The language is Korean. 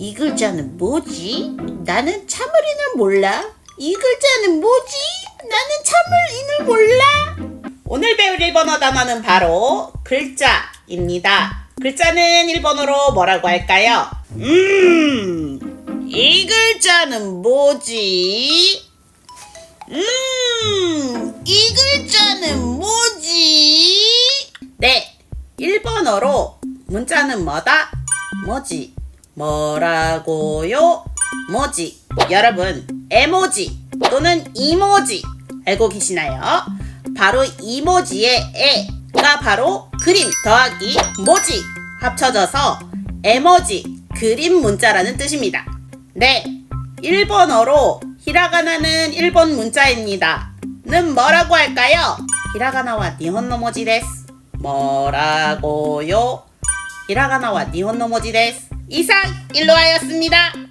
이 글자는 뭐지? 나는 참을인을 몰라. 이 글자는 뭐지? 나는 참을인을 몰라. 오늘 배울 일본어 단어는 바로 글자입니다. 글자는 일본어로 뭐라고 할까요? 음, 이 글자는 뭐지? 음, 이 글자는 뭐지? 네, 일본어로 문자는 뭐다? 뭐지? 뭐라고요? 뭐지? 여러분, 에모지 또는 이모지 알고 계시나요? 바로 이모지의 에가 바로 그림 더하기 모지 합쳐져서 에모지 그림 문자라는 뜻입니다. 네, 일본어로 히라가나는 일본 문자입니다. 는 뭐라고 할까요? 히라가나와 니혼노 모지 데스. 뭐라고요? 히라가나와 니혼노 모지 데스. 이상 일로하였습니다.